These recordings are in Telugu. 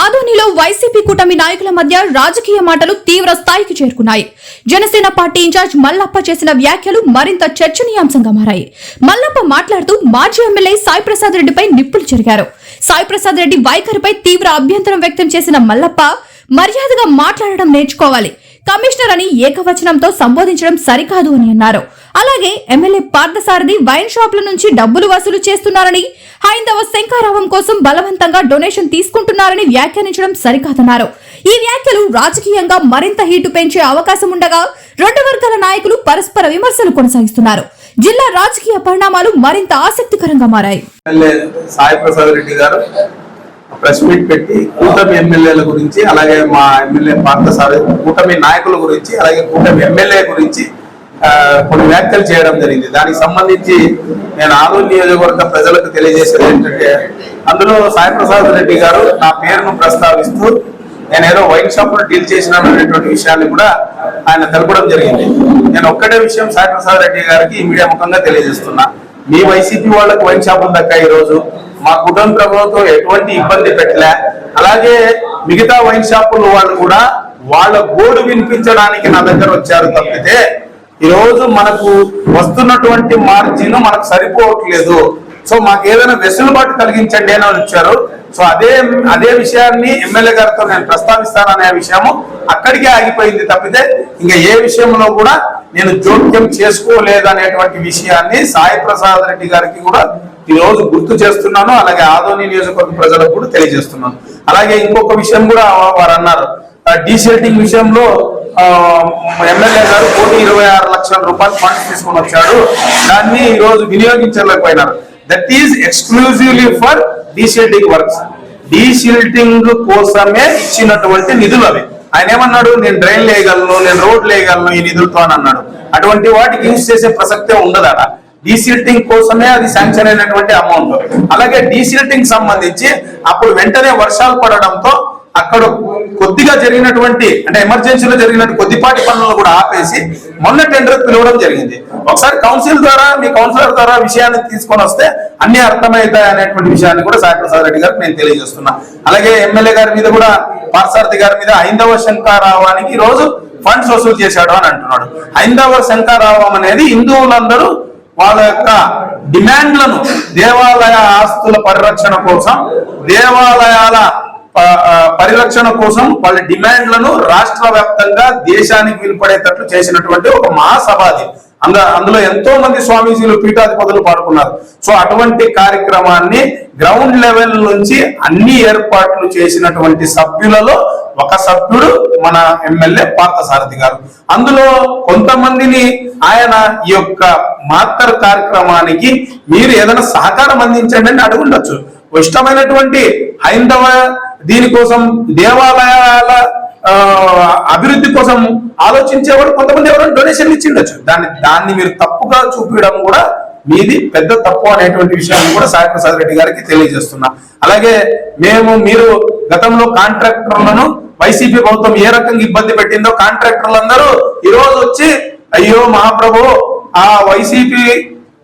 ఆదోనిలో వైసీపీ కూటమి నాయకుల మధ్య రాజకీయ మాటలు తీవ్ర స్థాయికి చేరుకున్నాయి. జనసేన పార్టీ ఇన్ఛార్జ్ మల్లప్ప చేసిన వ్యాఖ్యలు మరింత చర్చనీయాంశంగా మారాయి. మల్లప్ప మాట్లాడుతూ మాజీ ఎమ్మెల్యే సాయి ప్రసాద్ రెడ్డిపై నిప్పులు జరిగారు సాయి ప్రసాద్ రెడ్డి వైఖరిపై తీవ్ర అభ్యంతరం వ్యక్తం చేసిన మల్లప్ప మర్యాదగా మాట్లాడడం నేర్చుకోవాలి. కమిషనర్ అని ఏకవచనంతో సంబోధించడం సరికాదు అని అన్నారు. అలాగే ఎమ్మెల్యే పార్థసారథి వైన్ షాపుల నుంచి డబ్బులు వసూలు చేస్తున్నారని హైందవ శంకారావం కోసం బలవంతంగా డొనేషన్ తీసుకుంటున్నారని వ్యాఖ్యానించడం సరికాదన్నారు. ఈ వ్యాఖ్యలు రాజకీయంగా మరింత హీటు పెంచే అవకాశం ఉండగా రెండు వర్గాల నాయకులు పరస్పర విమర్శలు కొనసాగిస్తున్నారు. జిల్లా రాజకీయ పరిణామాలు మరింత ఆసక్తికరంగా మారాయి. సాయి ప్రసాద్ రెడ్డి గారు ప్రెస్ మీట్ పెట్టి కూటమి ఎమ్మెల్యేల గురించి అలాగే మా ఎమ్మెల్యే పార్థసారథి కూటమి నాయకుల గురించి అలాగే కూటమి ఎమ్మెల్యే గురించి కొన్ని వ్యాఖ్యలు చేయడం జరిగింది. దానికి సంబంధించి నేను ఆరు నియోజకవర్గ ప్రజలకు తెలియజేసేది ఏంటంటే అందులో సాయిప్రసాద్ రెడ్డి గారు నా పేరును ప్రస్తావిస్తూ నేను ఏదో వైన్ షాప్లో డీల్ చేసినాను అనేటువంటి విషయాన్ని కూడా ఆయన తెలపడం జరిగింది. నేను ఒక్కటే విషయం సాయిప్రసాద్ రెడ్డి గారికి మీడియా ముఖంగా తెలియజేస్తున్నా. మీ వైసీపీ వాళ్ళకి వైన్ షాపులు దక్కాయి ఈ రోజు మా కుటుంబ ప్రభుత్వం ఎటువంటి ఇబ్బంది పెట్టలే. అలాగే మిగతా వైన్ షాపుల వాళ్ళు కూడా వాళ్ళ గోడు వినిపించడానికి నా దగ్గర వచ్చారు తప్పితే ఈరోజు మనకు వస్తున్నటువంటి మార్జిన్ మనకు సరిపోవట్లేదు. సో మాకు ఏదైనా వెసులుబాటు కలిగించండి అని వచ్చారు. సో అదే అదే విషయాన్ని ఎమ్మెల్యే గారితో నేను ప్రస్తావిస్తాననే విషయము అక్కడికే ఆగిపోయింది తప్పితే ఇంకా ఏ విషయంలో కూడా నేను జోక్యం చేసుకోలేదనేటువంటి విషయాన్ని సాయి ప్రసాద్ రెడ్డి గారికి కూడా ఈ రోజు గుర్తు చేస్తున్నాను. అలాగే ఆదోని నియోజకవర్గ ప్రజలకు కూడా తెలియజేస్తున్నాను. అలాగే ఇంకొక విషయం కూడా వారు అన్నారు. డీసెల్టింగ్ విషయంలో ఎమ్మెల్యే గారు కోటి ఇరవై ఆరు లక్షల రూపాయలు ఫండ్స్ తీసుకొని వచ్చాడు దాన్ని ఈ రోజు వినియోగించలేకపోయినారు that is exclusively for desilting works desilting కోసమే ఇచ్చినటువంటి నిధులు అవి. ఆయన ఏమన్నాడు? నేను డ్రైన్ లేయగలను నేను రోడ్ వేయగలను ఈ నిధులతో అని అన్నాడు. అటువంటి వాటికి యూజ్ చేసే ప్రసక్తే ఉండదట డీసిల్టింగ్ కోసమే అది శాంక్షన్ అయినటువంటి అమౌంట్ అలాగే డీసిల్టింగ్ సంబంధించి అప్పుడు వెంటనే వర్షాలు పడడంతో అక్కడ కొద్దిగా జరిగినటువంటి అంటే ఎమర్జెన్సీలో జరిగినట్టు కొద్దిపాటి పనులను కూడా ఆపేసి మొన్న టెండర్ పిలవడం జరిగింది. ఒకసారి కౌన్సిల్ ద్వారా మీ కౌన్సిలర్ ద్వారా విషయాన్ని తీసుకొని వస్తే అన్ని అర్థమవుతాయి అనేటువంటి విషయాన్ని కూడా సాయి ప్రసాద్ రెడ్డి గారికి నేను తెలియజేస్తున్నా. అలాగే ఎమ్మెల్యే గారి మీద కూడా పార్సారథి గారి మీద ఐందవ శంకారావానికి ఈ రోజు ఫండ్స్ వసూలు చేశాడు అని అంటున్నాడు. ఐందవ శంకారావం అనేది హిందువులందరూ వాళ్ళ యొక్క డిమాండ్లను దేవాలయ ఆస్తుల పరిరక్షణ కోసం దేవాలయాల పరిరక్షణ కోసం వాళ్ళ డిమాండ్లను రాష్ట్ర వ్యాప్తంగా దేశానికి వీలుపడేటట్లు చేసినటువంటి ఒక మహాసభ అది. అంద అందులో ఎంతో మంది స్వామీజీలు పీఠాధిపతులు పాడుకున్నారు సో అటువంటి కార్యక్రమాన్ని గ్రౌండ్ లెవెల్ నుంచి అన్ని ఏర్పాట్లు చేసినటువంటి సభ్యులలో ఒక సభ్యుడు మన ఎమ్మెల్యే పార్థసారథి గారు. అందులో కొంతమందిని ఆయన ఈ యొక్క మాతర్ కార్యక్రమానికి మీరు ఏదైనా సహకారం అందించండి అని అడుగుండొచ్చు. ఇష్టమైనటువంటి హైందవ దీనికోసం దేవాలయాల అభివృద్ధి కోసం ఆలోచించేవాడు కొంతమంది ఎవరైనా డొనేషన్లు ఇచ్చిండొచ్చు. దాన్ని దాన్ని మీరు తప్పుగా చూపించడం కూడా మీది పెద్ద తప్పు అనేటువంటి విషయాన్ని కూడా సాయి ప్రసాద్ రెడ్డి గారికి తెలియజేస్తున్నా. అలాగే మేము మీరు గతంలో కాంట్రాక్టర్లను వైసీపీ ప్రభుత్వం ఏ రకంగా ఇబ్బంది పెట్టిందో కాంట్రాక్టర్లందరూ ఈ రోజు వచ్చి అయ్యో మహాప్రభు ఆ వైసీపీ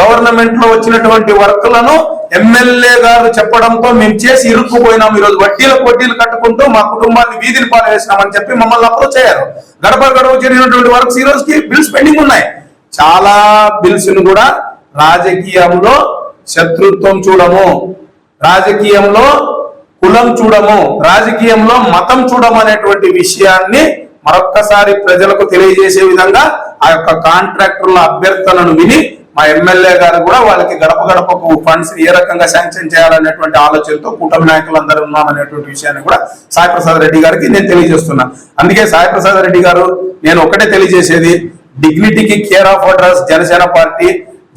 గవర్నమెంట్లో వచ్చినటువంటి వర్కులను ఎమ్మెల్యే గారు చెప్పడంతో మేము చేసి ఇరుక్కుపోయినాం ఈరోజు. వడ్డీలకు వడ్డీలు కట్టుకుంటూ మా కుటుంబాన్ని వీధిని పాలేసినామని చెప్పి మమ్మల్ని అప్రోచ్ అయ్యారు. గడప గడవ జరిగినటువంటి వర్క్స్ ఈ రోజుకి బిల్స్ పెండింగ్ ఉన్నాయి. చాలా బిల్స్ను కూడా రాజకీయంలో శత్రుత్వం చూడము. రాజకీయంలో కులం చూడము. రాజకీయంలో మతం చూడము అనేటువంటి విషయాన్ని మరొక్కసారి ప్రజలకు తెలియజేసే విధంగా ఆ యొక్క కాంట్రాక్టర్ల అభ్యర్థనను విని మా ఎమ్మెల్యే గారు కూడా వాళ్ళకి గడప గడపకు ఫండ్స్ ఏ రకంగా శాంక్షన్ చేయాలనేటువంటి ఆలోచనతో కూటమి నాయకులందరూ ఉన్నామనేటువంటి విషయాన్ని కూడా సాయి ప్రసాద్ రెడ్డి గారికి నేను తెలియజేస్తున్నా. అందుకే సాయి ప్రసాద్ రెడ్డి గారు నేను ఒకటే తెలియజేసేది డిగ్నిటీకి care of address Janasena party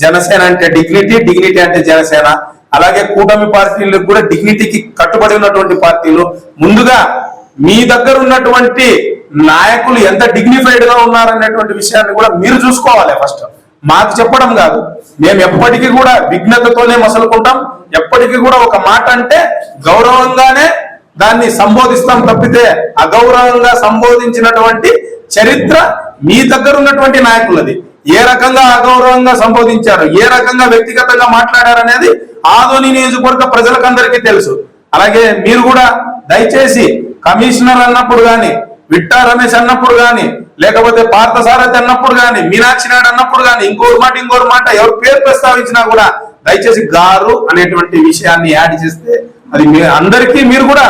Janasena అంటే డిగ్నిటీ డిగ్నిటీ అంటే జనసేన. అలాగే కూటమి పార్టీలకు కూడా డిగ్నిటీకి కట్టుబడి ఉన్నటువంటి పార్టీలు. ముందుగా మీ దగ్గర ఉన్నటువంటి నాయకులు ఎంత డిగ్నిఫైడ్గా ఉన్నారనేటువంటి విషయాన్ని కూడా మీరు చూసుకోవాలి ఫస్ట్ మాకు చెప్పడం కాదు. మేము ఎప్పటికీ కూడా విఘ్నతతోనే మసలుకుంటాం. ఎప్పటికీ కూడా ఒక మాట అంటే గౌరవంగానే దాన్ని సంబోధిస్తాం తప్పితే అగౌరవంగా సంబోధించినటువంటి చరిత్ర మీ దగ్గర ఉన్నటువంటి నాయకులది. ఏ రకంగా అగౌరవంగా సంబోధించారు ఏ రకంగా వ్యక్తిగతంగా మాట్లాడారు అనేది ఆదోని నియోజకవర్గ ప్రజలకందరికీ తెలుసు. అలాగే మీరు కూడా దయచేసి కమిషనర్ అన్నప్పుడు కానీ విట్టా రమేష్ అన్నప్పుడు కానీ లేకపోతే పార్థసారథి అన్నప్పుడు గాని మీనాక్షి నాయుడు అన్నప్పుడు కానీ ఇంకోరు మాట ఇంకోరు మాట ఎవరు పేరు ప్రస్తావించినా కూడా దయచేసి గారు అనేటువంటి విషయాన్ని యాడ్ చేస్తే అది మీ అందరికీ మీరు కూడా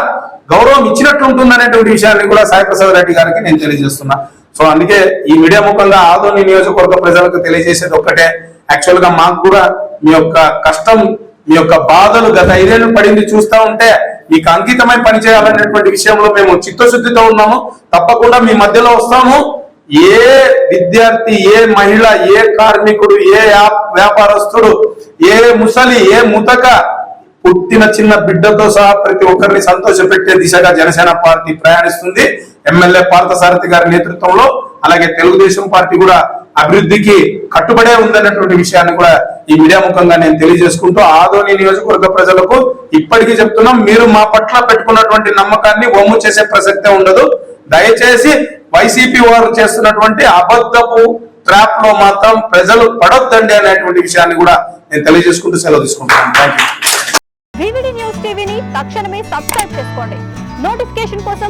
గౌరవం ఇచ్చినట్లు ఉంటుంది అనేటువంటి విషయాన్ని కూడా సాయి ప్రసాద్ రెడ్డి గారికి నేను తెలియజేస్తున్నా. సో అందుకే ఈ మీడియా ముఖంగా ఆదోని నియోజకవర్గ ప్రజలకు తెలియజేసేది ఒక్కటే. యాక్చువల్గా మాకు కూడా మీ యొక్క కష్టం మీ యొక్క బాధలు గత ఐదేళ్ళు పడింది చూస్తా ఉంటే మీకు అంకితమై పనిచేయాలనేటువంటి విషయంలో మేము చిత్తశుద్ధితో ఉన్నాము. తప్పకుండా మీ మధ్యలో వస్తాము. ఏ విద్యార్థి ఏ మహిళ ఏ కార్మికుడు ఏ వ్యాపారస్తుడు ఏ ముసలి ఏ ముతక పుట్టిన చిన్న బిడ్డతో సహా ప్రతి ఒక్కరిని సంతోషపెట్టే దిశగా జనసేన పార్టీ ప్రయాణిస్తుంది. ఎమ్మెల్యే పార్థసారథి గారి నేతృత్వంలో అలాగే తెలుగుదేశం పార్టీ కూడా అభివృద్ధికి కట్టుబడే ఉందన్నటువంటి విషయాన్ని కూడా ఈ మీడియా ముఖంగా నేను తెలియజేసుకుంటూ ఆదోని నియోజకవర్గ ప్రజలకు ఇప్పటికీ చెప్తున్నాం మీరు మా పట్ల పెట్టుకున్నటువంటి నమ్మకాన్ని వమ్ము చేసే ప్రసక్తే ఉండదు. దయచేసి వైసీపీ వారు చేస్తున్నటువంటి అబద్ధపు ట్రాప్లో మాత్రం ప్రజలు పడొద్దండి అనేటువంటి విషయాన్ని కూడా నేను తెలియజేసుకుంటూ సెలవు తీసుకుంటున్నాను. థ్యాంక్ యూ న్యూస్ టీవీని తక్షణమే సబ్స్క్రైబ్ చేసుకోండి. నోటిఫికేషన్ కోసం